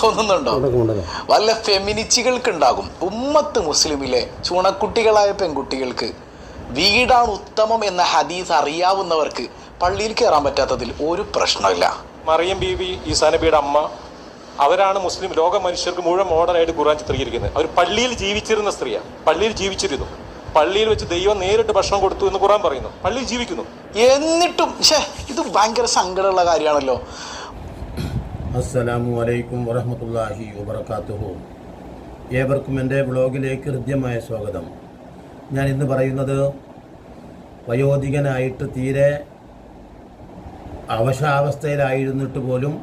തോന്നുന്നുണ്ടോ? വല്ല ഫെമിനിച്ചികൾക്ക് ഉണ്ടാകും ഉമ്മത്ത് മുസ്ലിമിലെ ചുണക്കുട്ടികളായ പെൺകുട്ടികൾക്ക് വീടാണ് ഉത്തമം എന്ന ഹദീസ് അറിയാവുന്നവർക്ക് പള്ളിയിൽ കയറാൻ പറ്റാത്തതിൽ ഒരു പ്രശ്നമില്ല. മറിയം ബീവി ഈസാ നബിയുടെ അമ്മ അവരാണ് മുസ്ലിം ലോക മനുഷ്യർക്ക് മുഴുവൻ മോഡലായിട്ട് ഖുർആൻ ചിത്രീകരിക്കുന്നത്. അവർ പള്ളിയിൽ ജീവിച്ചിരുന്ന സ്ത്രീയാണ് പള്ളിയിൽ ജീവിച്ചിരുന്നു. പള്ളിയിൽ വെച്ച് ദൈവം നേരിട്ട് ഭക്ഷണം കൊടുത്തു എന്ന് ഖുർആൻ പറയുന്നു. പള്ളിയിൽ ജീവിക്കുന്നു. എന്നിട്ടും ഇത് ഭയങ്കര സങ്കടമുള്ള കാര്യമാണല്ലോ. അസ്സലാമു അലൈക്കും വറഹമത്തല്ലാഹി വബർക്കാത്തുഹു ഏവർക്കും എന്റെ ബ്ലോഗിലേക്ക് ഹൃദ്യമായ സ്വാഗതം. ഞാൻ ഇന്ന് പറയുന്നത് വയോധികനായിട്ട് തീരെ അവശാവസ്ഥയിലായിരുന്നിട്ട് പോലും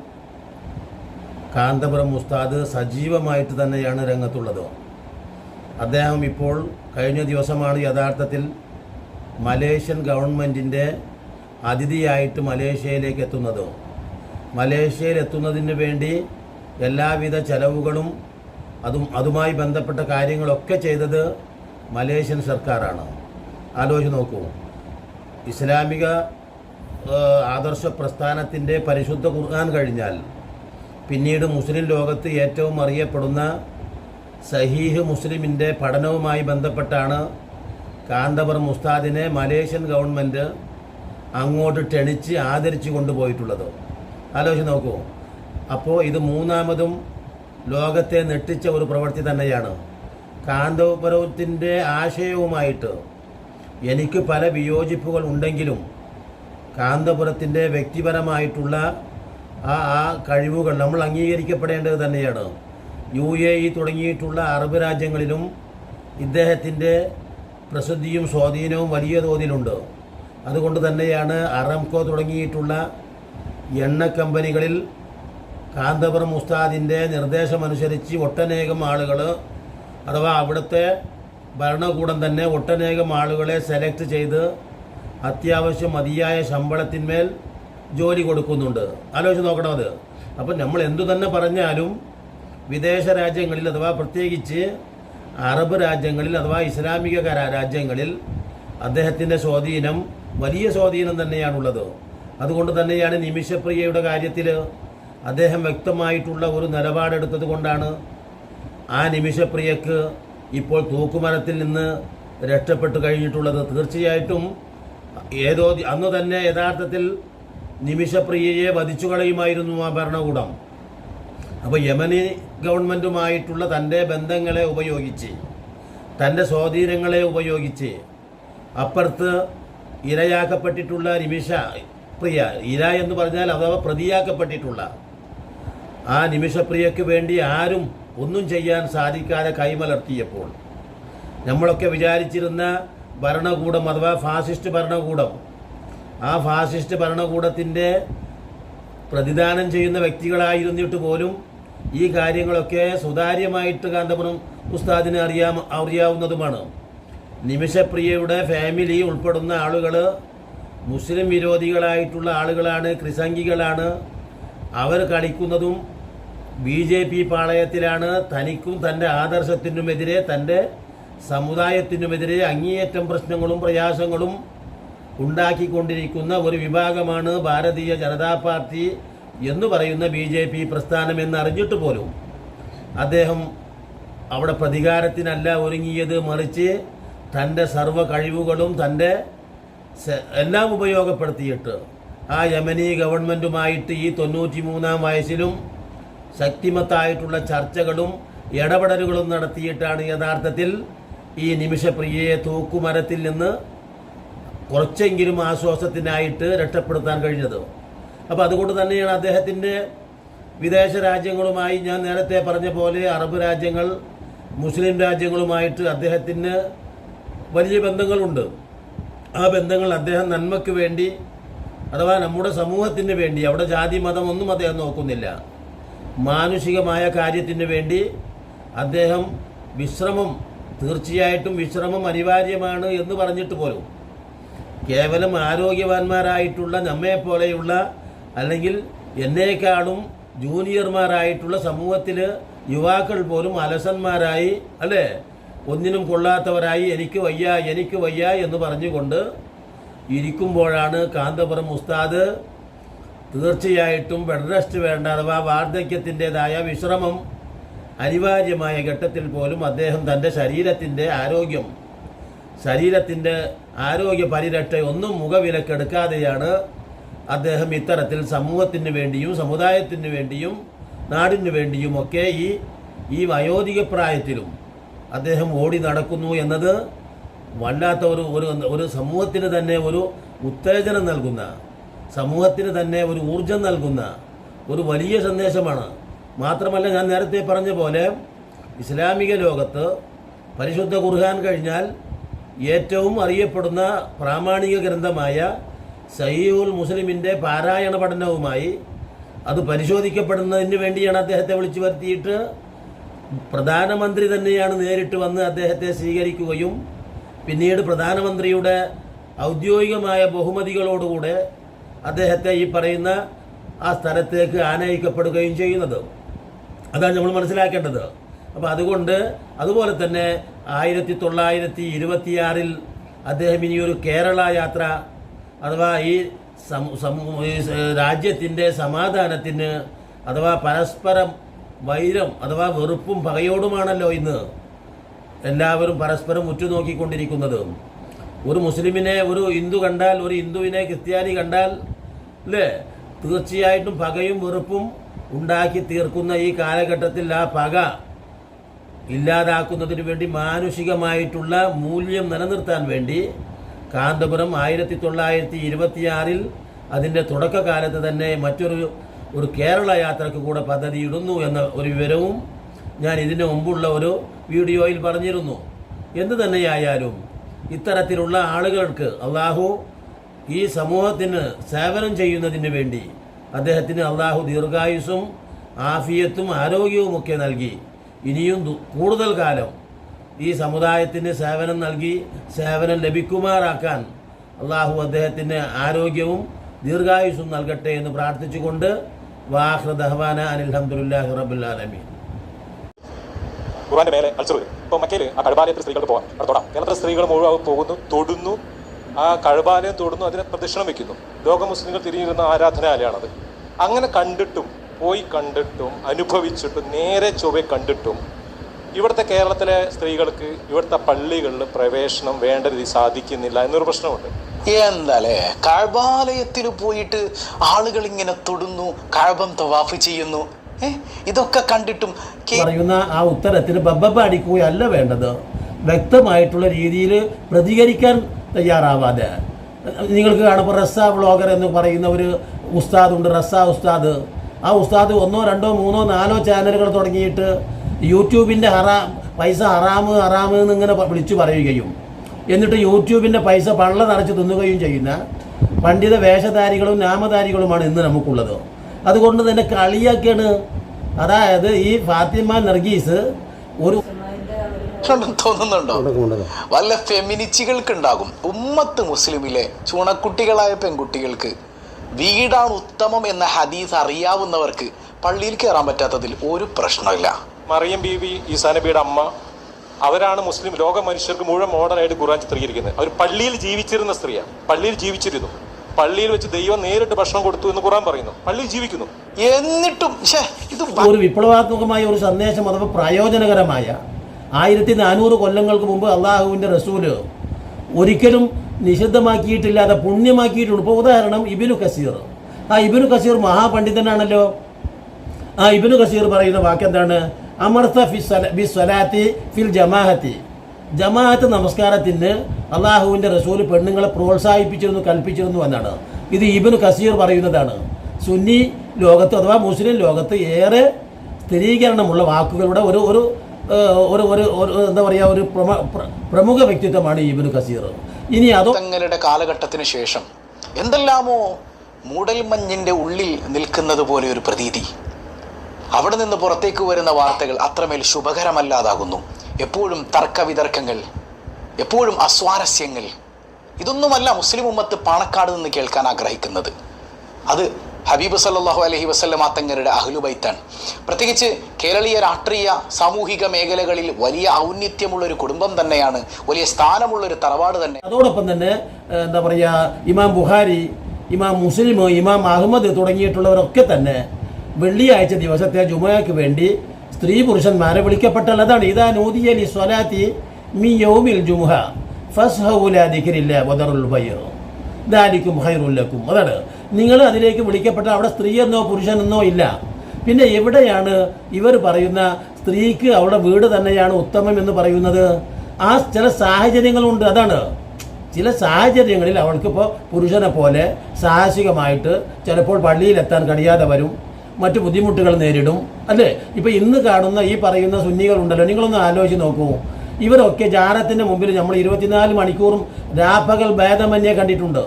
കാന്തപുരം ഉസ്താദ് സജീവമായിട്ട് തന്നെയാണ് രംഗത്തുള്ളത്. അദ്ദേഹം ഇപ്പോൾ കഴിഞ്ഞ ദിവസമാണ് യഥാർത്ഥത്തിൽ മലേഷ്യൻ ഗവൺമെന്റിന്റെ അതിഥിയായിട്ട് മലേഷ്യയിലേക്ക് എത്തുന്നത്. മലേഷ്യയിൽ എത്തുന്നതിന് വേണ്ടി എല്ലാവിധ ചെലവുകളും അതും അതുമായി ബന്ധപ്പെട്ട കാര്യങ്ങളൊക്കെ ചെയ്തത് മലേഷ്യൻ സർക്കാരാണ്. ആലോചിച്ച് നോക്കൂ. ഇസ്ലാമിക ആദർശ പ്രസ്ഥാനത്തിന്റെ പരിശുദ്ധ ഖുർആൻ കഴിഞ്ഞാൽ പിന്നീട് മുസ്ലിം ലോകത്ത് ഏറ്റവും അറിയപ്പെടുന്ന സഹീഹ് മുസ്ലിമിന്റെ പഠനവുമായി ബന്ധപ്പെട്ടാണ് കാന്തപർ മുസ്താദിനെ മലേഷ്യൻ ഗവൺമെന്റ് അങ്ങോട്ട് ക്ഷണിച്ച് ആദരിച്ചു കൊണ്ടുപോയിട്ടുള്ളത്. ആലോചിച്ച് നോക്കൂ. അപ്പോൾ ഇത് മൂന്നാമതും ലോകത്തെ നെട്ടിച്ച ഒരു പ്രവൃത്തി തന്നെയാണ്. കാന്തപുരത്തിന്റെ ആശയവുമായിട്ട് എനിക്ക് പല വിയോജിപ്പുകൾ ഉണ്ടെങ്കിലും കാന്തപുരത്തിന്റെ വ്യക്തിപരമായിട്ടുള്ള ആ ആ കഴിവുകൾ നമ്മൾ അംഗീകരിക്കപ്പെടേണ്ടത് തന്നെയാണ്. യു എ ഇ തുടങ്ങിയിട്ടുള്ള അറബ് രാജ്യങ്ങളിലും ഇദ്ദേഹത്തിന്റെ പ്രസിദ്ധിയും സ്വാധീനവും വലിയ തോതിലുണ്ട്. അതുകൊണ്ട് തന്നെയാണ് അറംകോ തുടങ്ങിയിട്ടുള്ള എണ്ണ കമ്പനികളിൽ കാന്തപുരം ഉസ്താദിന്റെ നിർദ്ദേശമനുസരിച്ച് ഒട്ടനേകം ആളുകൾ അഥവാ അവിടുത്തെ ഭരണകൂടം തന്നെ ഒട്ടനേകം ആളുകളെ സെലക്ട് ചെയ്ത് അത്യാവശ്യം മതിയായ ശമ്പളത്തിന്മേൽ ജോലി കൊടുക്കുന്നുണ്ട്. ആലോചിച്ച് നോക്കണം അത്. അപ്പം നമ്മൾ എന്തു തന്നെ പറഞ്ഞാലും വിദേശ രാജ്യങ്ങളിൽ അഥവാ പ്രത്യേകിച്ച് അറബ് രാജ്യങ്ങളിൽ അഥവാ ഇസ്ലാമിക രാജ്യങ്ങളിൽ അദ്ദേഹത്തിന്റെ സ്വാധീനം വലിയ സ്വാധീനം തന്നെയാണുള്ളത്. അതുകൊണ്ട് തന്നെയാണ് നിമിഷപ്രിയയുടെ കാര്യത്തിൽ അദ്ദേഹം വ്യക്തമായിട്ടുള്ള ഒരു നിലപാടെടുത്തത് കൊണ്ടാണ് ആ നിമിഷപ്രിയക്ക് ഇപ്പോൾ തൂക്കുമരത്തിൽ നിന്ന് രക്ഷപ്പെട്ടു കഴിഞ്ഞിട്ടുള്ളത്. തീർച്ചയായിട്ടും ഏതോ അന്ന് തന്നെ യഥാർത്ഥത്തിൽ നിമിഷപ്രിയയെ വധിച്ചു കളയുമായിരുന്നു ആ ഭരണകൂടം. അപ്പോൾ യമനി ഗവൺമെന്റുമായിട്ടുള്ള തന്റെ ബന്ധങ്ങളെ ഉപയോഗിച്ച് തന്റെ സ്വാധീനങ്ങളെ ഉപയോഗിച്ച് അപ്പുറത്ത് ഇരയാക്കപ്പെട്ടിട്ടുള്ള നിമിഷ പ്രിയ ഇര എന്ന് പറഞ്ഞാൽ അഥവാ പ്രതിയാക്കപ്പെട്ടിട്ടുള്ള. ആ നിമിഷപ്രിയയ്ക്ക് വേണ്ടി ആരും ഒന്നും ചെയ്യാൻ സാധിക്കാതെ കൈമലർത്തിയപ്പോൾ. നമ്മളൊക്കെ വിചാരിച്ചിരുന്ന ഭരണകൂടം അഥവാ ഫാസിസ്റ്റ് ഭരണകൂടം ആ ഫാസിസ്റ്റ് ഭരണകൂടത്തിന്റെ പ്രതിദാനം ചെയ്യുന്ന വ്യക്തികളായിരുന്നിട്ട് പോലും ഈ കാര്യങ്ങളൊക്കെ സുതാര്യമായിട്ട് കാന്തപുരം ഉസ്താദിനെ അറിയാം അറിയാവുന്നതുമാണ്. നിമിഷപ്രിയയുടെ ഫാമിലി ഉൾപ്പെടുന്ന ആളുകൾ മുസ്ലിം വിരോധികളായിട്ടുള്ള ആളുകളാണ് ക്രിസംഗികളാണ്. അവർ കളിക്കുന്നതും ബി ജെ പി പാളയത്തിലാണ്. തനിക്കും തന്റെ ആദർശത്തിനുമെതിരെ തന്റെ സമുദായത്തിനുമെതിരെ അങ്ങേയറ്റം പ്രശ്നങ്ങളും പ്രയാസങ്ങളും ഉണ്ടാക്കിക്കൊണ്ടിരിക്കുന്ന ഒരു വിഭാഗമാണ് ഭാരതീയ ജനതാ പാർട്ടി എന്ന് പറയുന്ന ബി ജെ പി പ്രസ്ഥാനം എന്നറിഞ്ഞിട്ട് പോലും അദ്ദേഹം അവിടെ പ്രതികാരത്തിനല്ല ഒരുങ്ങിയത് മറിച്ച് തന്റെ സർവ കഴിവുകളും തന്റെ എല്ലാം ഉപയോഗപ്പെടുത്തിയിട്ട് ആ യമനി ഗവൺമെന്റുമായിട്ട് ഈ തൊണ്ണൂറ്റി മൂന്നാം വയസ്സിലും ശക്തിമത്തായിട്ടുള്ള ചർച്ചകളും ഇടപെടലുകളും നടത്തിയിട്ടാണ് യഥാർത്ഥത്തിൽ ഈ നിമിഷപ്രിയയെ തൂക്കുമരത്തിൽ നിന്ന് കുറച്ചെങ്കിലും ആശ്വാസത്തിനായിട്ട് രക്ഷപ്പെടുത്താൻ കഴിഞ്ഞത്. അപ്പോൾ അതുകൊണ്ട് തന്നെയാണ് അദ്ദേഹത്തിന്റെ വിദേശ രാജ്യങ്ങളുമായി ഞാൻ നേരത്തെ പറഞ്ഞ പോലെ അറബ് രാജ്യങ്ങൾ മുസ്ലിം രാജ്യങ്ങളുമായിട്ട് അദ്ദേഹത്തിന് വലിയ ബന്ധങ്ങളുണ്ട്. ആ ബന്ധങ്ങൾ അദ്ദേഹം നന്മയ്ക്ക് വേണ്ടി അഥവാ നമ്മുടെ സമൂഹത്തിന് വേണ്ടി അവിടെ ജാതി മതം ഒന്നും അദ്ദേഹം നോക്കുന്നില്ല. മാനുഷികമായ കാര്യത്തിന് വേണ്ടി അദ്ദേഹം വിശ്രമം തീർച്ചയായിട്ടും വിശ്രമം അനിവാര്യമാണ് എന്ന് പറഞ്ഞിട്ട് പോലും കേവലം ആരോഗ്യവാന്മാരായിട്ടുള്ള നമ്മെപ്പോലെയുള്ള അല്ലെങ്കിൽ എന്നേക്കാളും ജൂനിയർമാരായിട്ടുള്ള സമൂഹത്തിൽ യുവാക്കൾ പോലും അലസന്മാരായി അല്ലേ? ഒന്നിനും കൊള്ളാത്തവരായി എനിക്ക് വയ്യ എനിക്ക് വയ്യ എന്ന് പറഞ്ഞുകൊണ്ട് ഇരിക്കുമ്പോഴാണ് കാന്തപുരം ഉസ്താദ് തീർച്ചയായിട്ടും ബെഡ് റെസ്റ്റ് വേണ്ട അഥവാ വാർദ്ധക്യത്തിന്റെതായ വിശ്രമം അനിവാര്യമായ ഘട്ടത്തിൽ പോലും അദ്ദേഹം തന്റെ ശരീരത്തിന്റെ ആരോഗ്യം ശരീരത്തിന്റെ ആരോഗ്യ പരിരക്ഷ ഒന്നും മുഖവിലക്കെടുക്കാതെയാണ് അദ്ദേഹം ഇത്തരത്തിൽ സമൂഹത്തിന് വേണ്ടിയും സമുദായത്തിന് വേണ്ടിയും നാടിനു വേണ്ടിയും ഒക്കെ ഈ ഈ വയോധിക പ്രായത്തിലും അദ്ദേഹം ഓടി നടക്കുന്നു എന്നത് വല്ലാത്ത ഒരു ഒരു സമൂഹത്തിന് തന്നെ ഒരു ഉത്തേജനം നൽകുന്ന സമൂഹത്തിന് തന്നെ ഒരു ഊർജം നൽകുന്ന ഒരു വലിയ സന്ദേശമാണ്. മാത്രമല്ല ഞാൻ നേരത്തെ പറഞ്ഞ പോലെ ഇസ്ലാമിക ലോകത്ത് പരിശുദ്ധ ഖുർഹാൻ കഴിഞ്ഞാൽ ഏറ്റവും അറിയപ്പെടുന്ന പ്രാമാണിക ഗ്രന്ഥമായ സയ്യൂൽ മുസ്ലിമിന്റെ പാരായണ പഠനവുമായി അത് പരിശോധിക്കപ്പെടുന്നതിന് വേണ്ടിയാണ് അദ്ദേഹത്തെ വിളിച്ചു വരുത്തിയിട്ട് പ്രധാനമന്ത്രി തന്നെയാണ് നേരിട്ട് വന്ന് അദ്ദേഹത്തെ സ്വീകരിക്കുകയും പിന്നീട് പ്രധാനമന്ത്രിയുടെ ഔദ്യോഗികമായ ബഹുമതികളോടുകൂടെ അദ്ദേഹത്തെ ഈ പറയുന്ന ആ സ്ഥലത്തേക്ക് ആനയിക്കപ്പെടുകയും ചെയ്യുന്നത്. അതാണ് നമ്മൾ മനസ്സിലാക്കേണ്ടത്. അപ്പോൾ അതുകൊണ്ട് അതുപോലെ തന്നെ ആയിരത്തി തൊള്ളായിരത്തി ഇരുപത്തിയാറിൽ അദ്ദേഹം ഇനിയൊരു കേരള യാത്ര അഥവാ ഈ രാജ്യത്തിന്റെ സമാധാനത്തിന് അഥവാ പരസ്പരം വൈരം അഥവാ വെറുപ്പും പകയോടുമാണല്ലോ ഇന്ന് എല്ലാവരും പരസ്പരം ഉറ്റുനോക്കിക്കൊണ്ടിരിക്കുന്നത്. ഒരു മുസ്ലിമിനെ ഒരു ഹിന്ദു കണ്ടാൽ ഒരു ഹിന്ദുവിനെ ക്രിസ്ത്യാനി കണ്ടാൽ അല്ലേ തീർച്ചയായിട്ടും പകയും വെറുപ്പും ഉണ്ടാക്കി തീർക്കുന്ന ഈ കാലഘട്ടത്തിൽ ആ പക ഇല്ലാതാക്കുന്നതിന് വേണ്ടി മാനുഷികമായിട്ടുള്ള മൂല്യം നിലനിർത്താൻ വേണ്ടി കാന്തപുരം ആയിരത്തി തൊള്ളായിരത്തി ഇരുപത്തിയാറിൽ അതിന്റെ തുടക്കകാലത്ത് തന്നെ മറ്റൊരു ഒരു കേരള യാത്രയ്ക്ക് കൂടെ പദ്ധതി ഇടുന്നു എന്ന ഒരു വിവരവും ഞാൻ ഇതിനു മുമ്പുള്ള ഒരു വീഡിയോയിൽ പറഞ്ഞിരുന്നു. എന്തു തന്നെയായാലും ഇത്തരത്തിലുള്ള ആളുകൾക്ക് അള്ളാഹു ഈ സമൂഹത്തിന് സേവനം ചെയ്യുന്നതിന് വേണ്ടി അദ്ദേഹത്തിന് അള്ളാഹു ദീർഘായുസും ആഫിയത്തും ആരോഗ്യവും ഒക്കെ നൽകി. ഇനിയും കൂടുതൽ കാലം ഈ സമുദായത്തിന് സേവനം നൽകി സേവനം ലഭിക്കുമാറാക്കാൻ അള്ളാഹു അദ്ദേഹത്തിന് ആരോഗ്യവും ദീർഘായുസും നൽകട്ടെ എന്ന് പ്രാർത്ഥിച്ചുകൊണ്ട് വാഹ്ര ദഹ്വാന അനിൽഹമുല്ലാഹി റബുല്ലാലമീൻ ഖുറാന്റെ മേലെ അൾസർ വരും. ഇപ്പോൾ മക്കയിൽ ആ കഴുബാലയത്തിൽ സ്ത്രീകൾക്ക് പോകാൻ തൊടാം. കേരളത്തിലെ സ്ത്രീകൾ മുഴുവൻ പോകുന്നു തൊടുന്നു. ആ കഴുബാലയം തൊടുന്നു അതിനെ പ്രദക്ഷിണം വെക്കുന്നു. ലോക മുസ്ലിങ്ങൾ തിരിഞ്ഞിരുന്ന ആരാധനാലയാണത്. അങ്ങനെ കണ്ടിട്ടും പോയി കണ്ടിട്ടും അനുഭവിച്ചിട്ടും നേരെ ചൊവ്വെ കണ്ടിട്ടും ഇവിടുത്തെ കേരളത്തിലെ സ്ത്രീകൾക്ക് ഇവിടുത്തെ പള്ളികളിൽ പ്രവേശനം വേണ്ട രീതി സാധിക്കുന്നില്ല എന്നൊരു പ്രശ്നമുണ്ട്. എന്താലേ? കഴബാലയത്തിൽ പോയിട്ട് ആളുകൾ ഇങ്ങനെ തൊടുന്നു കഴബം തവാഫ് ചെയ്യുന്നു. ഇതൊക്കെ കണ്ടിട്ടും പറയുന്ന ആ ഉത്തരത്തിന് ബബ്ബ അടിക്കുകയല്ല വേണ്ടത്. വ്യക്തമായിട്ടുള്ള രീതിയിൽ പ്രതികരിക്കാൻ തയ്യാറാവാതെ. നിങ്ങൾക്ക് കാണുമ്പോൾ റസ്സ ബ്ലോഗർ എന്ന് പറയുന്ന ഒരു ഉസ്താദ് ഉണ്ട് റസ്സ ഉസ്താദ്. ആ ഉസ്താദ് ഒന്നോ രണ്ടോ മൂന്നോ നാലോ ചാനലുകൾ തുടങ്ങിയിട്ട് യൂട്യൂബിന്റെ ഹറാ പൈസ ഹറാമ് ഹറാമ് എന്നിങ്ങനെ വിളിച്ചു പറയുകയും എന്നിട്ട് യൂട്യൂബിന്റെ പൈസ പള്ള നിറച്ച് തിന്നുകയും ചെയ്യുന്ന പണ്ഡിത വേഷധാരികളും നാമധാരികളുമാണ് ഇന്ന് നമുക്കുള്ളത്. അതുകൊണ്ട് തന്നെ കളിയാക്കിയാണ്. അതായത് ഈ ഫാത്തിമ നർഗീസ് ഒരു തോന്നുന്നുണ്ടോ? വല്ല ഫെമിനിച്ചികൾക്ക് ഉണ്ടാകും ഉമ്മത്ത് മുസ്ലിമിലെ ചുണക്കുട്ടികളായ പെൺകുട്ടികൾക്ക് വീടാണ് ഉത്തമം എന്ന ഹദീസ് അറിയാവുന്നവർക്ക് പള്ളിയിൽ കയറാൻ പറ്റാത്തതിൽ ഒരു പ്രശ്നമില്ല. മറിയം ബീവി ഈസാനബിയുടെ അമ്മ അവരാണ് മുസ്ലിം ലോക മനുഷ്യർക്ക് മുഴുവൻ മോഡലായിട്ട് ഖുർആൻ ചിത്രീകരിക്കുന്നത്. അവർ പള്ളിയിൽ ജീവിച്ചിരുന്ന സ്ത്രീയാണ്. പള്ളിയിൽ ജീവിച്ചിരുന്നു. പള്ളിയിൽ വെച്ച് ദൈവം നേരിട്ട് ഭക്ഷണം കൊടുത്തു എന്ന് ഖുർആൻ പറയുന്നു. പള്ളിയിൽ ജീവിക്കുന്നു. എന്നിട്ടും ഇത് ഒരു വിപ്ലവാത്മകമായ ഒരു സന്ദേശം അഥവാ പ്രയോജനകരമായ ആയിരത്തി നാനൂറ് കൊല്ലങ്ങൾക്ക് മുമ്പ് അള്ളാഹുവിന്റെ റസൂൽ ഒരിക്കലും നിഷിദ്ധമാക്കിയിട്ടില്ലാതെ പുണ്യമാക്കിയിട്ടുണ്ട്. ഇപ്പോൾ ഉദാഹരണം ഇബിനു കസീർ. ആ ഇബിനു കസീർ മഹാപണ്ഡിതനാണല്ലോ. ആ ഇബിനു കസീർ പറയുന്ന വാക്കെന്താണ്? അമർത്ത ബി സ്വലാത്തി ഫിൽ ജമാഅത്തി. ജമാഅത്ത് നമസ്കാരത്തിന് അള്ളാഹുവിന്റെ റസൂൽ പെണ്ണുങ്ങളെ പ്രോത്സാഹിപ്പിച്ചിരുന്നു കൽപ്പിച്ചിരുന്നു എന്നാണ്. ഇത് ഇബിൻ കസീർ പറയുന്നതാണ്. സുന്നി ലോകത്ത് അഥവാ മുസ്ലിം ലോകത്ത് ഏറെ സ്ഥിരീകരണമുള്ള വാക്കുകളുടെ ഒരു ഒരു ഒരു ഒരു എന്താ പറയുക ഒരു പ്രമ- പ്രമുഖ വ്യക്തിത്വമാണ് ഇബിൻ കസീർ. ഇനി അതോ തങ്ങളുടെ കാലഘട്ടത്തിന് ശേഷം എന്തെല്ലാമോ മൂടൽമഞ്ഞിന്റെ ഉള്ളിൽ നിൽക്കുന്നത് പോലെ ഒരു പ്രതീതി. അവിടെ നിന്ന് പുറത്തേക്ക് വരുന്ന വാർത്തകൾ അത്രമേൽ ശുഭകരമല്ലാതാകുന്നു. എപ്പോഴും തർക്കവിതർക്കങ്ങൾ എപ്പോഴും അസ്വാരസ്യങ്ങൾ. ഇതൊന്നുമല്ല മുസ്ലിം ഉമ്മത്ത് പാണക്കാട് നിന്ന് കേൾക്കാൻ ആഗ്രഹിക്കുന്നത്. അത് ഹബീബ് സല്ലല്ലാഹു അലൈഹി വസല്ലമ തങ്ങളുടെ അഹ്ലുബൈത്താണ്. പ്രത്യേകിച്ച് കേരളീയ രാഷ്ട്രീയ സാമൂഹിക മേഖലകളിൽ വലിയ ഔന്നിത്യമുള്ള ഒരു കുടുംബം തന്നെയാണ് വലിയ സ്ഥാനമുള്ള ഒരു തറവാട് തന്നെ. അതോടൊപ്പം തന്നെ എന്താ പറയുക ഇമാം ബുഹാരി ഇമാം മുസ്ലിം ഇമാം അഹമ്മദ് തുടങ്ങിയിട്ടുള്ളവരൊക്കെ തന്നെ വെള്ളിയാഴ്ച ദിവസത്തെ ജുമയ്ക്ക് വേണ്ടി സ്ത്രീ പുരുഷന്മാരെ വിളിക്കപ്പെട്ടുള്ളതാണ് ഇതാ നൂതിയലി സ്വലാത്തി മി യൗമിൽ ജുമുഹ ഫസ്ഹുലാദിക്കരില്ല വദറുൽ ബയ്ർ ദാലിക്കും ഹൈറുല്ലക്കും അതാണ്. നിങ്ങൾ അതിലേക്ക് വിളിക്കപ്പെട്ട അവിടെ സ്ത്രീ എന്നോ പുരുഷനെന്നോ ഇല്ല. പിന്നെ എവിടെയാണ് ഇവർ പറയുന്ന സ്ത്രീക്ക് അവളുടെ വീട് തന്നെയാണ് ഉത്തമം എന്ന് പറയുന്നത്? ആ ചില സാഹചര്യങ്ങളുണ്ട്. അതാണ്. ചില സാഹചര്യങ്ങളിൽ അവൾക്കിപ്പോൾ പുരുഷനെ പോലെ സാഹസികമായിട്ട് ചിലപ്പോൾ പള്ളിയിലെത്താൻ കഴിയാതെ വരും. മറ്റു ബുദ്ധിമുട്ടുകൾ നേരിടും. അല്ലേ? ഇപ്പൊ ഇന്ന് കാണുന്ന ഈ പറയുന്ന സുന്നികളുണ്ടല്ലോ. നിങ്ങളൊന്ന് ആലോചിച്ച് നോക്കൂ. ഇവരൊക്കെ ജാനത്തിന്റെ മുമ്പിൽ നമ്മൾ ഇരുപത്തിനാല് മണിക്കൂറും രാപ്പകൽ ഭേദമന്യേ കണ്ടിട്ടുണ്ട്.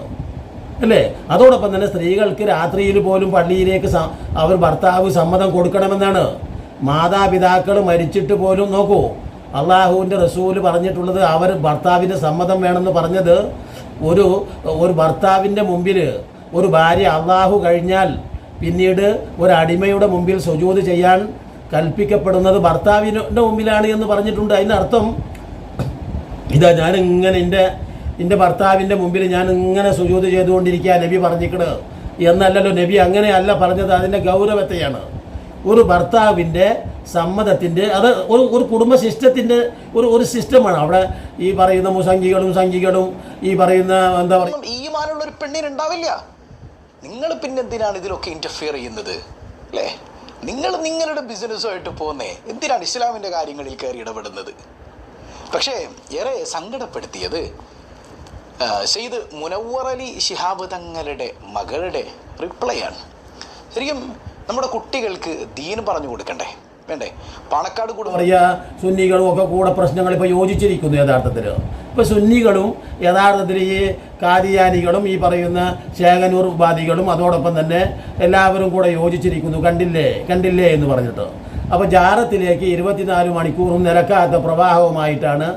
അല്ലേ? അതോടൊപ്പം തന്നെ സ്ത്രീകൾക്ക് രാത്രിയിൽ പോലും പള്ളിയിലേക്ക് അവർ ഭർത്താവ് സമ്മതം കൊടുക്കണമെന്നാണ്. മാതാപിതാക്കൾ മരിച്ചിട്ട് പോലും നോക്കൂ. അള്ളാഹുവിന്റെ റസൂൽ പറഞ്ഞിട്ടുള്ളത് അവർ ഭർത്താവിന്റെ സമ്മതം വേണമെന്ന് പറഞ്ഞത് ഒരു ഒരു ഭർത്താവിന്റെ മുമ്പിൽ ഒരു ഭാര്യ അള്ളാഹു കഴിഞ്ഞാൽ പിന്നീട് ഒരടിമയുടെ മുമ്പിൽ സുജൂത് ചെയ്യാൻ കൽപ്പിക്കപ്പെടുന്നത് ഭർത്താവിന്റെ മുമ്പിലാണ് എന്ന് പറഞ്ഞിട്ടുണ്ട്. അതിനർത്ഥം ഇതാ ഞാൻ ഇങ്ങനെ എന്റെ എന്റെ ഭർത്താവിന്റെ മുമ്പിൽ ഞാൻ ഇങ്ങനെ സുജൂത് ചെയ്തുകൊണ്ടിരിക്കുക നബി പറഞ്ഞിക്കണ്. എന്നല്ലല്ലോ നബി അങ്ങനെയല്ല പറഞ്ഞത്. അതിന്റെ ഗൗരവത്തെയാണ്. ഒരു ഭർത്താവിന്റെ സമ്മതത്തിന്റെ അത് ഒരു ഒരു കുടുംബ സിസ്റ്റത്തിന്റെ ഒരു ഒരു സിസ്റ്റമാണ്. അവിടെ ഈ പറയുന്ന മുസംഗികളും സംഘികളും ഈ പറയുന്ന എന്താ പറയുക ഈമാനുള്ള ഒരു പെണ്ണിന് ഉണ്ടാവില്ല. നിങ്ങൾ പിന്നെ എന്തിനാണ് ഇതിലൊക്കെ ഇന്റർഫിയർ ചെയ്യുന്നത്? അല്ലേ? നിങ്ങൾ നിങ്ങളുടെ ബിസിനസ്സുമായിട്ട് പോകുന്നേ എന്തിനാണ് ഇസ്ലാമിന്റെ കാര്യങ്ങളിൽ കയറി ഇടപെടുന്നത്? പക്ഷേ ഏറെ സങ്കടപ്പെടുത്തിയത് സെയ്ദ് മുനവർ അലി ശിഹാബ് തങ്ങളുടെ മകളുടെ റിപ്ലൈ ആണ്. ശരിക്കും നമ്മുടെ കുട്ടികൾക്ക് ദീൻ പറഞ്ഞു കൊടുക്കണ്ടേ? വേണ്ടേ? പാണക്കാട് കുടുംബം പറയുക സുന്നികളും ഒക്കെ കൂടെ പ്രശ്നങ്ങൾ ഇപ്പോൾ യോജിച്ചിരിക്കുന്നു യഥാർത്ഥത്തിൽ ഇപ്പോൾ സുന്നികളും യഥാർത്ഥത്തിൽ ഈ കാദിയാനികളും ഈ പറയുന്ന ശേഖനൂർ ഉപാധികളും അതോടൊപ്പം തന്നെ എല്ലാവരും കൂടെ യോജിച്ചിരിക്കുന്നു. കണ്ടില്ലേ? കണ്ടില്ലേ എന്ന് പറഞ്ഞിട്ട്. അപ്പോൾ ജാരത്തിലേക്ക് ഇരുപത്തിനാല് മണിക്കൂറും നിരക്കാത്ത പ്രവാഹവുമായിട്ടാണ്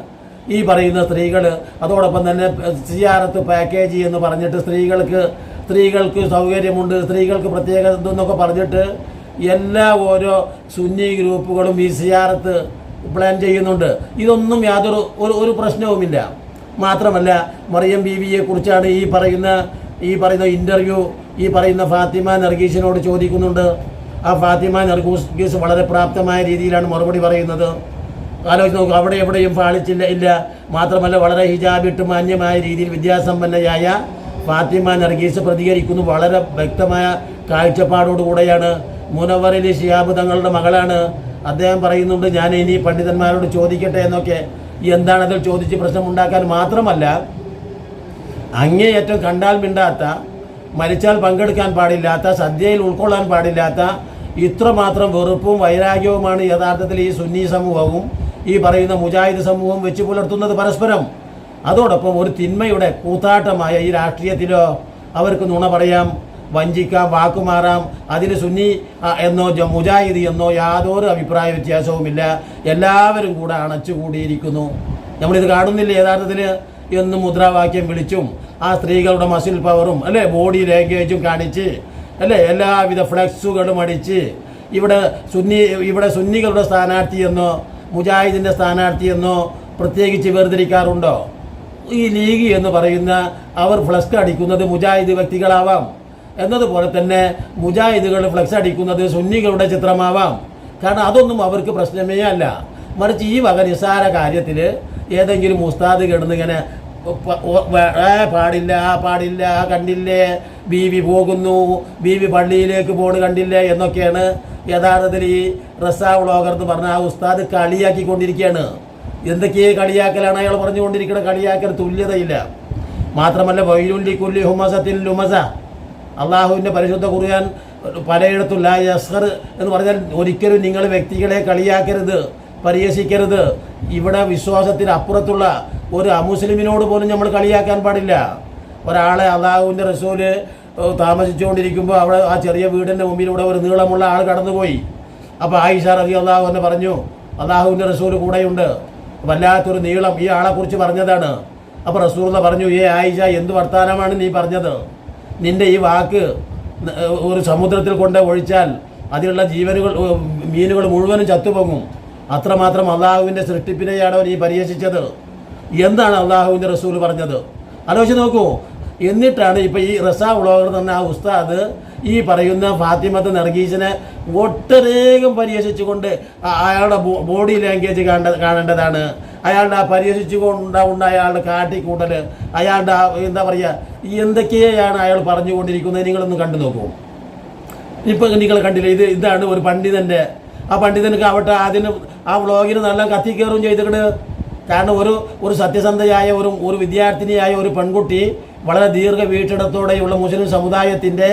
ഈ പറയുന്ന സ്ത്രീകൾ അതോടൊപ്പം തന്നെ സിയാറത്ത് പാക്കേജ് എന്ന് പറഞ്ഞിട്ട് സ്ത്രീകൾക്ക് സ്ത്രീകൾക്ക് സൗകര്യമുണ്ട് സ്ത്രീകൾക്ക് പ്രത്യേക ഇതെന്നൊക്കെ പറഞ്ഞിട്ട് എല്ലാ ഓരോ സുന്നി ഗ്രൂപ്പുകളും ഈ സിയാറത്ത് പ്ലാൻ ചെയ്യുന്നുണ്ട്. ഇതൊന്നും യാതൊരു ഒരു ഒരു പ്രശ്നവുമില്ല. മാത്രമല്ല മറിയം ബീവിയെ കുറിച്ചാണ് ഈ പറയുന്ന ഈ പറയുന്ന ഇന്റർവ്യൂ ഈ പറയുന്ന ഫാത്തിമ നർഗീസിനോട് ചോദിക്കുന്നുണ്ട്. ആ ഫാത്തിമ നർഗീസ് വളരെ പ്രാപ്തമായ രീതിയിലാണ് മറുപടി പറയുന്നത്. ആലോചിച്ച് നോക്കുക അവിടെ എവിടെയും പാളിച്ചില്ല ഇല്ല. മാത്രമല്ല വളരെ ഹിജാബിട്ട് മാന്യമായ രീതിയിൽ വിദ്യാസമ്പന്നയായ ഫാത്തിമ നർഗീസ് പ്രതികരിക്കുന്നു. വളരെ വ്യക്തമായ കാഴ്ചപ്പാടോടുകൂടെയാണ് മുനവറിലി ഷിയാബ് തങ്ങളുടെ മകളാണ്. അദ്ദേഹം പറയുന്നുണ്ട് ഞാൻ ഇനി പണ്ഡിതന്മാരോട് ചോദിക്കട്ടെ എന്നൊക്കെ. എന്താണ് എന്താണതിൽ ചോദിച്ച് പ്രശ്നമുണ്ടാക്കാൻ മാത്രമല്ല അങ്ങേയറ്റം കണ്ടാൽ മിണ്ടാത്ത മരിച്ചാൽ പങ്കെടുക്കാൻ പാടില്ലാത്ത സദ്യയിൽ ഉൾക്കൊള്ളാൻ പാടില്ലാത്ത ഇത്രമാത്രം വെറുപ്പും വൈരാഗ്യവുമാണ് യഥാർത്ഥത്തിൽ ഈ സുന്നി സമൂഹവും ഈ പറയുന്ന മുജാഹിദ് സമൂഹവും വെച്ച് പുലർത്തുന്നത് പരസ്പരം. അതോടൊപ്പം ഒരു തിന്മയുടെ കൂത്താട്ടമായ ഈ രാഷ്ട്രീയത്തിലോ അവർക്ക് നുണ പറയാം. വഞ്ചിക്കാം വാക്കുമാറാം. അതിന് സുന്നി എന്നോ മുജാഹിദ് എന്നോ യാതൊരു അഭിപ്രായ വ്യത്യാസവുമില്ല. എല്ലാവരും കൂടെ അണച്ചുകൂടിയിരിക്കുന്നു. നമ്മളിത് കാണുന്നില്ല യഥാർത്ഥത്തിൽ എന്ന് മുദ്രാവാക്യം വിളിച്ചും ആ സ്ത്രീകളുടെ മസിൽ പവറും അല്ലേ? ബോഡി ലാംഗ്വേജും കാണിച്ച് അല്ലേ? എല്ലാവിധ ഫ്ലെക്സുകളും അടിച്ച് ഇവിടെ സുന്നി ഇവിടെ സുന്നികളുടെ സ്ഥാനാർത്ഥി എന്നോ മുജാഹിദിന്റെ സ്ഥാനാർത്ഥി എന്നോ പ്രത്യേകിച്ച് വേർതിരിക്കാറുണ്ടോ? ഈ ലീഗ് എന്ന് പറയുന്ന അവർ ഫ്ലസ്ക് അടിക്കുന്നത് മുജാഹിദ് വ്യക്തികളാവാം. എന്നതുപോലെ തന്നെ മുജാഹിദുകൾ ഫ്ലക്സ് അടിക്കുന്നത് സുന്നികളുടെ ചിത്രമാവാം. കാരണം അതൊന്നും അവർക്ക് പ്രശ്നമേ അല്ല. മറിച്ച് ഈ വക നിസ്സാര കാര്യത്തിൽ ഏതെങ്കിലും ഉസ്താദ് കിടന്ന് ഇങ്ങനെ പ- ഒ- വ- ഏ, പാടില്ല പാടില്ല കണ്ടില്ലേ ബീവി പോകുന്നു ബീവി പള്ളിയിലേക്ക് പോണ് കണ്ടില്ലേ എന്നൊക്കെയാണ് യഥാർത്ഥത്തിൽ ഈ റസാ വ്ളോഗർ എന്ന് പറഞ്ഞ ആ ഉസ്താദ് കളിയാക്കിക്കൊണ്ടിരിക്കുകയാണ് എന്തൊക്കെ കളിയാക്കലാണ് അയാൾ പറഞ്ഞുകൊണ്ടിരിക്കുന്ന കളിയാക്കൽ തുല്യതയില്ല. മാത്രമല്ല വൈലുല്ലി കുല്ലി ഹുമസത്തിൽ ലുമസ. അള്ളാഹുവിന്റെ പരിശുദ്ധ കുറിയാൻ പലയിടത്തും ലാ യസ്ഹർ എന്ന് പറഞ്ഞാൽ ഒരിക്കലും നിങ്ങൾ വ്യക്തികളെ കളിയാക്കരുത് പരിഹസിക്കരുത്. ഇവിടെ വിശ്വാസത്തിന് അപ്പുറത്തുള്ള ഒരു അമുസ്ലിമിനോട് പോലും നമ്മൾ കളിയാക്കാൻ പാടില്ല. ഒരാളെ അള്ളാഹുവിന്റെ റസൂൽ താമസിച്ചുകൊണ്ടിരിക്കുമ്പോൾ അവിടെ ആ ചെറിയ വീടിന്റെ മുമ്പിലൂടെ ഒരു നീളമുള്ള ആൾ കടന്നുപോയി. അപ്പോൾ ആയിഷ റബി അള്ളാഹു തന്നെ പറഞ്ഞു അള്ളാഹുവിന്റെ റസൂൽ കൂടെയുണ്ട്. വല്ലാത്തൊരു നീളം ഈ ആളെക്കുറിച്ച് പറഞ്ഞതാണ്. അപ്പോൾ റസൂർല പറഞ്ഞു ഏ ആയിഷ എന്ത് വർത്താനമാണ് നീ പറഞ്ഞത്? നിന്റെ ഈ വാക്ക് ഒരു സമുദ്രത്തിൽ കൊണ്ട് ഒഴിച്ചാൽ അതിലുള്ള ജീവനുകൾ മീനുകൾ മുഴുവനും ചത്തുപൊങ്ങും. അത്രമാത്രം അള്ളാഹുവിന്റെ സൃഷ്ടിപ്പിനെയാണ് അവൻ ഈ പരിഹസിച്ചത്. എന്താണ് അള്ളാഹുവിന്റെ റസൂൽ പറഞ്ഞത്? ആലോചിച്ച് നോക്കൂ. എന്നിട്ടാണ് ഇപ്പം ഈ റസാ ഉളവർ തന്നെ ആ ഉസ്താദ് ഈ പറയുന്ന ഫാത്തിമത്ത് നർഗീസിനെ ഒട്ടനേകം പരിഹസിച്ചുകൊണ്ട് അയാളുടെ ബോഡി ലാംഗ്വേജ് കാണേണ്ട കാണേണ്ടതാണ്. അയാളുടെ ആ പരിഹസിച്ചുകൊണ്ട് അയാളുടെ കാട്ടിക്കൂട്ടൽ അയാളുടെ എന്താ പറയുക എന്തൊക്കെയാണ് അയാൾ പറഞ്ഞുകൊണ്ടിരിക്കുന്നത് നിങ്ങളൊന്ന് കണ്ടു നോക്കൂ. ഇപ്പൊ നിങ്ങൾ കണ്ടില്ല ഇത് ഇതാണ് ഒരു പണ്ഡിതന്റെ. ആ പണ്ഡിതനൊക്കെ ആവട്ടെ അതിന് ആ വ്ളോഗിന് നല്ല കത്തിക്കയറും ചെയ്തിട്ട് കാരണം ഒരു ഒരു സത്യസന്ധയായ ഒരു ഒരു വിദ്യാർത്ഥിനിയായ ഒരു പെൺകുട്ടി വളരെ ദീർഘ വീട്ടിടത്തോടെയുള്ള മുസ്ലിം സമുദായത്തിന്റെ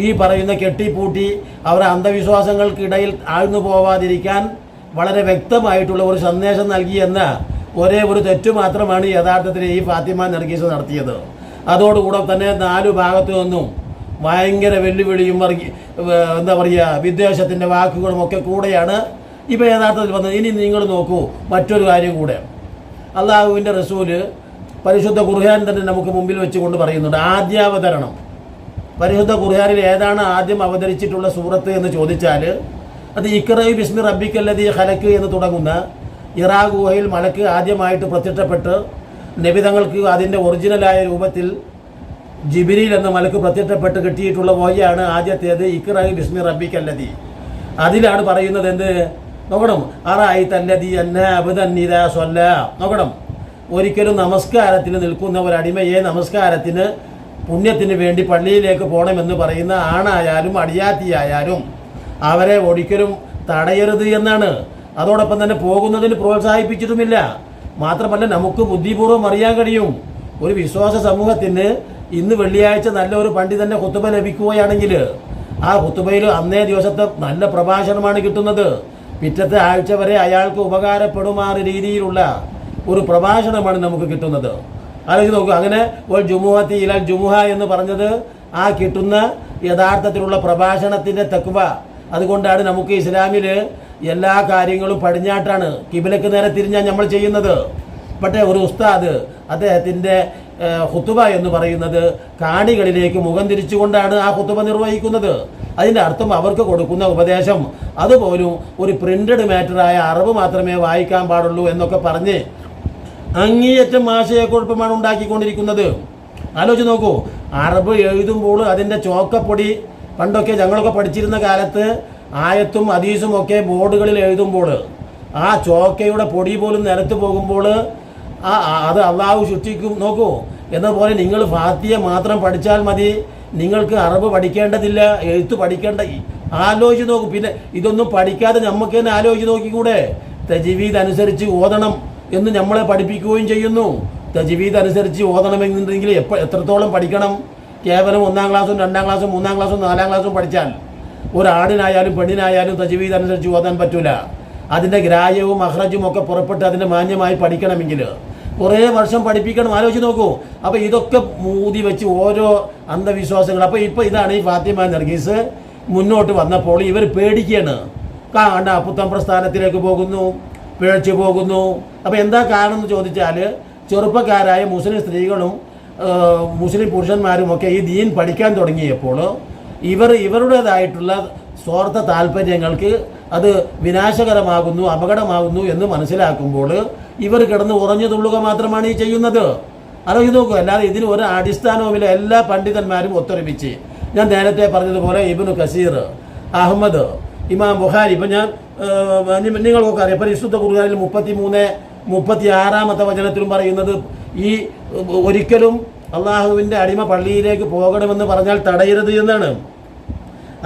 ഈ പറയുന്ന കെട്ടിപ്പൂട്ടി അവരെ അന്ധവിശ്വാസങ്ങൾക്കിടയിൽ ആഴ്ന്നു പോവാതിരിക്കാൻ വളരെ വ്യക്തമായിട്ടുള്ള ഒരു സന്ദേശം നൽകിയെന്ന ഒരേ ഒരു തെറ്റു മാത്രമാണ് യഥാർത്ഥത്തിൽ ഈ ഫാത്തിമ നർഗീസ് നടത്തിയത്. അതോടുകൂടെ തന്നെ നാലു ഭാഗത്തു നിന്നും ഭയങ്കര വെല്ലുവിളിയും എന്താ പറയുക വിദ്വേഷത്തിന്റെ വാക്കുകളും ഒക്കെ കൂടെയാണ് ഇപ്പോൾ യഥാർത്ഥത്തിൽ വന്നത്. ഇനി നിങ്ങൾ നോക്കൂ മറ്റൊരു കാര്യം കൂടെ. അള്ളാഹുവിന്റെ റസൂൽ പരിശുദ്ധ ഖുർഹാൻ തന്നെ നമുക്ക് മുമ്പിൽ വെച്ചുകൊണ്ട് പറയുന്നുണ്ട്. ആദ്യാവതരണം. പരിശുദ്ധ ഖുർഹാനിൽ ഏതാണ് ആദ്യം അവതരിച്ചിട്ടുള്ള സൂറത്ത് എന്ന് ചോദിച്ചാൽ അത് ഇക്രൈ ബിസ്മി റബ്ബിക്കല്ലതി ഹലക്ക് എന്ന് തുടങ്ങുന്ന ഇറാ ഗുഹയിൽ മലക്ക് ആദ്യമായിട്ട് പ്രത്യക്ഷപ്പെട്ട് നബിതങ്ങൾക്ക് അതിന്റെ ഒറിജിനലായ രൂപത്തിൽ ജിബിരിയിൽ എന്ന മലക്ക് പ്രത്യക്ഷപ്പെട്ട് കിട്ടിയിട്ടുള്ള വോയാണ് ആദ്യത്തേത് ഇക്രൈ ബിസ്മി റബ്ബിക്കല്ലതി അതിലാണ് പറയുന്നത് എന്ത്? നോക്കണം. അറായി തല്ലതി അന്ന അബുദന്നിത സ്വല്ല. നോക്കണം. ഒരിക്കലും നമസ്കാരത്തിന് നിൽക്കുന്ന ഒരു അടിമയെ നമസ്കാരത്തിന് പുണ്യത്തിന് വേണ്ടി പള്ളിയിലേക്ക് പോകണമെന്ന് പറയുന്ന ആണായാലും അടിയാത്തിയായാലും അവരെ ഒരിക്കലും തടയരുത് എന്നാണ്. അതോടൊപ്പം തന്നെ പോകുന്നതിന് പ്രോത്സാഹിപ്പിച്ചിട്ടുമില്ല. മാത്രമല്ല നമുക്ക് ബുദ്ധിപൂർവം അറിയാൻ കഴിയും. ഒരു വിശ്വാസ സമൂഹത്തിന് ഇന്ന് വെള്ളിയാഴ്ച നല്ലൊരു പണ്ഡിതന്റെ കുത്തുബ ലഭിക്കുകയാണെങ്കിൽ ആ കുത്തുബയിൽ അന്നേ ദിവസത്തെ നല്ല പ്രഭാഷണമാണ് കിട്ടുന്നത്. പിറ്റത്തെ ആഴ്ച വരെ അയാൾക്ക് ഉപകാരപ്പെടുമാറ് രീതിയിലുള്ള ഒരു പ്രഭാഷണമാണ് നമുക്ക് കിട്ടുന്നത്. ആലോചിച്ച് നോക്കുക അങ്ങനെ ഒരു ജുമുഹത്തി ഇലാൽ ജുമുഹ എന്ന് പറഞ്ഞത് ആ കിട്ടുന്ന യഥാർത്ഥത്തിലുള്ള പ്രഭാഷണത്തിന്റെ തെക്കുവ അതുകൊണ്ടാണ് നമുക്ക് ഇസ്ലാമിൽ എല്ലാ കാര്യങ്ങളും പടിഞ്ഞാട്ടാണ്. കിബിലക്ക് നേരെ തിരിഞ്ഞാൽ നമ്മൾ ചെയ്യുന്നത്. പക്ഷേ ഒരു ഉസ്താദ് അദ്ദേഹത്തിന്റെ ഹുത്തുബ എന്ന് പറയുന്നത് കാണികളിലേക്ക് മുഖം തിരിച്ചുകൊണ്ടാണ് ആ ഹുത്തുബ നിർവഹിക്കുന്നത്. അതിന്റെ അർത്ഥം അവർക്ക് കൊടുക്കുന്ന ഉപദേശം. അതുപോലും ഒരു പ്രിന്റഡ് മാറ്ററായ അറിവ് മാത്രമേ വായിക്കാൻ പാടുള്ളൂ എന്നൊക്കെ പറഞ്ഞ് അങ്ങേയറ്റം ആശയക്കുഴപ്പമാണ് ഉണ്ടാക്കിക്കൊണ്ടിരിക്കുന്നത്. ആലോചിച്ച് നോക്കൂ. അറബ് എഴുതുമ്പോൾ അതിന്റെ ചോക്കപ്പൊടി പണ്ടൊക്കെ ഞങ്ങളൊക്കെ പഠിച്ചിരുന്ന കാലത്ത് ആയത്തും അതീസും ഒക്കെ ബോർഡുകളിൽ എഴുതുമ്പോൾ ആ ചോക്കയുടെ പൊടി പോലും നിലത്ത് പോകുമ്പോൾ ആ അത് അള്ളാഹു സൃഷ്ടിക്കും. നോക്കൂ എന്നപോലെ നിങ്ങൾ ഫാത്തിയെ മാത്രം പഠിച്ചാൽ മതി. നിങ്ങൾക്ക് അറബ് പഠിക്കേണ്ടതില്ല എഴുത്ത് പഠിക്കേണ്ട. ആലോചിച്ച് നോക്കും. പിന്നെ ഇതൊന്നും പഠിക്കാതെ നമുക്ക് തന്നെ ആലോചിച്ച് നോക്കിക്കൂടെ? തജീവീദ് അനുസരിച്ച് ഓതണം. എന്ന് നമ്മളെ പഠിപ്പിക്കുകയും ചെയ്യുന്നു. തജീവീദ് അനുസരിച്ച് ഓതണമെന്നുണ്ടെങ്കിൽ എപ്പോൾ എത്രത്തോളം പഠിക്കണം? കേവലം ഒന്നാം ക്ലാസ്സും രണ്ടാം ക്ലാസ്സും മൂന്നാം ക്ലാസ്സും നാലാം ക്ലാസ്സും പഠിച്ചാൽ ഒരാണിനായാലും പെണ്ണിനായാലും തജീവീദ് അനുസരിച്ച് ഓതാൻ പറ്റൂല. അതിന്റെ ഗ്രാഹ്യവും അഹ്റജും ഒക്കെ പുറപ്പെട്ട് അതിന്റെ മാന്യമായി പഠിക്കണമെങ്കിൽ. കുറേ വർഷം പഠിപ്പിക്കണം. ആലോചിച്ച് നോക്കൂ. അപ്പോൾ ഇതൊക്കെ മൂതി വെച്ച് ഓരോ അന്ധവിശ്വാസങ്ങൾ. അപ്പോൾ ഇപ്പോൾ ഇതാണ് ഈ ഫാത്തിമ നർഗീസ് മുന്നോട്ട് വന്നപ്പോൾ ഇവർ പേടിക്കുകയാണ്. കാണ്ട അപ്പുത്തം പ്രസ്ഥാനത്തിലേക്ക് പോകുന്നു പിഴച്ചു പോകുന്നു. അപ്പോൾ എന്താ കാരണം എന്ന് ചോദിച്ചാൽ ചെറുപ്പക്കാരായ മുസ്ലിം സ്ത്രീകളും മുസ്ലിം പുരുഷന്മാരും ഒക്കെ ഈ ദീൻ പഠിക്കാൻ തുടങ്ങിയപ്പോൾ ഇവർ ഇവരുടേതായിട്ടുള്ള സ്വാർത്ഥ താല്പര്യങ്ങൾക്ക് അത് വിനാശകരമാകുന്നു അപകടമാകുന്നു എന്ന് മനസ്സിലാക്കുമ്പോൾ ഇവർ കിടന്ന് ഉറഞ്ഞു തുള്ളുക മാത്രമാണ് ഈ ചെയ്യുന്നത്. ആലോചിച്ച് നോക്കുക അല്ലാതെ ഇതിന് ഒരു അടിസ്ഥാനവുമില്ല. എല്ലാ പണ്ഡിതന്മാരും ഒത്തൊരുമിച്ച്. ഞാൻ നേരത്തെ പറഞ്ഞതുപോലെ ഇബിനു കസീർ അഹമ്മദ് ഇമാം ബുഹാരി ഇപ്പം ഞാൻ നിങ്ങൾക്കൊക്കെ അറിയാം. പരിശുദ്ധ ഖുർആനിൽ മുപ്പത്തി മൂന്ന് മുപ്പത്തി ആറാമത്തെ വചനത്തിലും പറയുന്നത് ഈ ഒരിക്കലും അള്ളാഹുവിന്റെ അടിമ പള്ളിയിലേക്ക് പോകണമെന്ന് പറഞ്ഞാൽ തടയരുത് എന്നാണ്.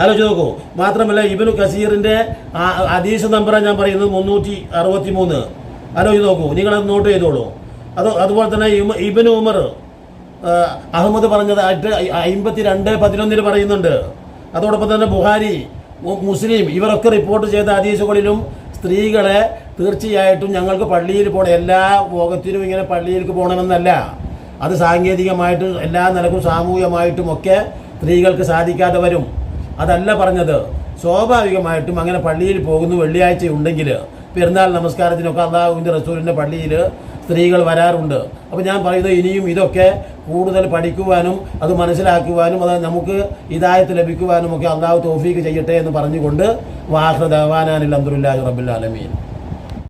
ആലോചിച്ച് നോക്കൂ. മാത്രമല്ല ഇബിനു കസീറിന്റെ അതീശ നമ്പറാണ് ഞാൻ പറയുന്നത് മുന്നൂറ്റി അറുപത്തി മൂന്ന് ആലോചിച്ച് നോക്കൂ. നിങ്ങളത് നോട്ട് ചെയ്തോളൂ. അത് അതുപോലെ തന്നെ ഇബിന് ഉമർ അഹമ്മദ് പറഞ്ഞത് അമ്പത്തി രണ്ട് പതിനൊന്നിൽ പറയുന്നുണ്ട്. അതോടൊപ്പം തന്നെ ബുഹാരി മുസ്ലിം ഇവരൊക്കെ റിപ്പോർട്ട് ചെയ്ത ഹദീസുകളിലും സ്ത്രീകളെ തീർച്ചയായിട്ടും ഞങ്ങൾക്ക് പള്ളിയിൽ പോകണം എല്ലാ ഭോഗത്തിനും ഇങ്ങനെ പള്ളിയിലേക്ക് പോകണമെന്നല്ല. അത് സാങ്കേതികമായിട്ടും എല്ലാ നിലക്കും സാമൂഹികമായിട്ടും ഒക്കെ സ്ത്രീകൾക്ക് സാധിക്കാതെ വരും. അതല്ല പറഞ്ഞത്. സ്വാഭാവികമായിട്ടും അങ്ങനെ പള്ളിയിൽ പോകുന്നു വെള്ളിയാഴ്ച ഉണ്ടെങ്കിൽ പെരുന്നാൾ നമസ്കാരത്തിനൊക്കെ അള്ളാഹുവിന്റെ റസൂലിന്റെ പള്ളിയിൽ സ്ത്രീകൾ വരാറുണ്ട്. അപ്പോൾ ഞാൻ പറയുന്നത് ഇനിയും ഇതൊക്കെ കൂടുതൽ പഠിക്കുവാനും അത് മനസ്സിലാക്കുവാനും അത് നമുക്ക് ഇതായത് ലഭിക്കുവാനും ഒക്കെ അള്ളാഹു തോഫീക്ക് ചെയ്യട്ടെ എന്ന് പറഞ്ഞുകൊണ്ട് വാഹൃദവാനാനിൽ അബ്ദുല്ലാഹി അന്തുല്ലാഹ് ആലമീൻ.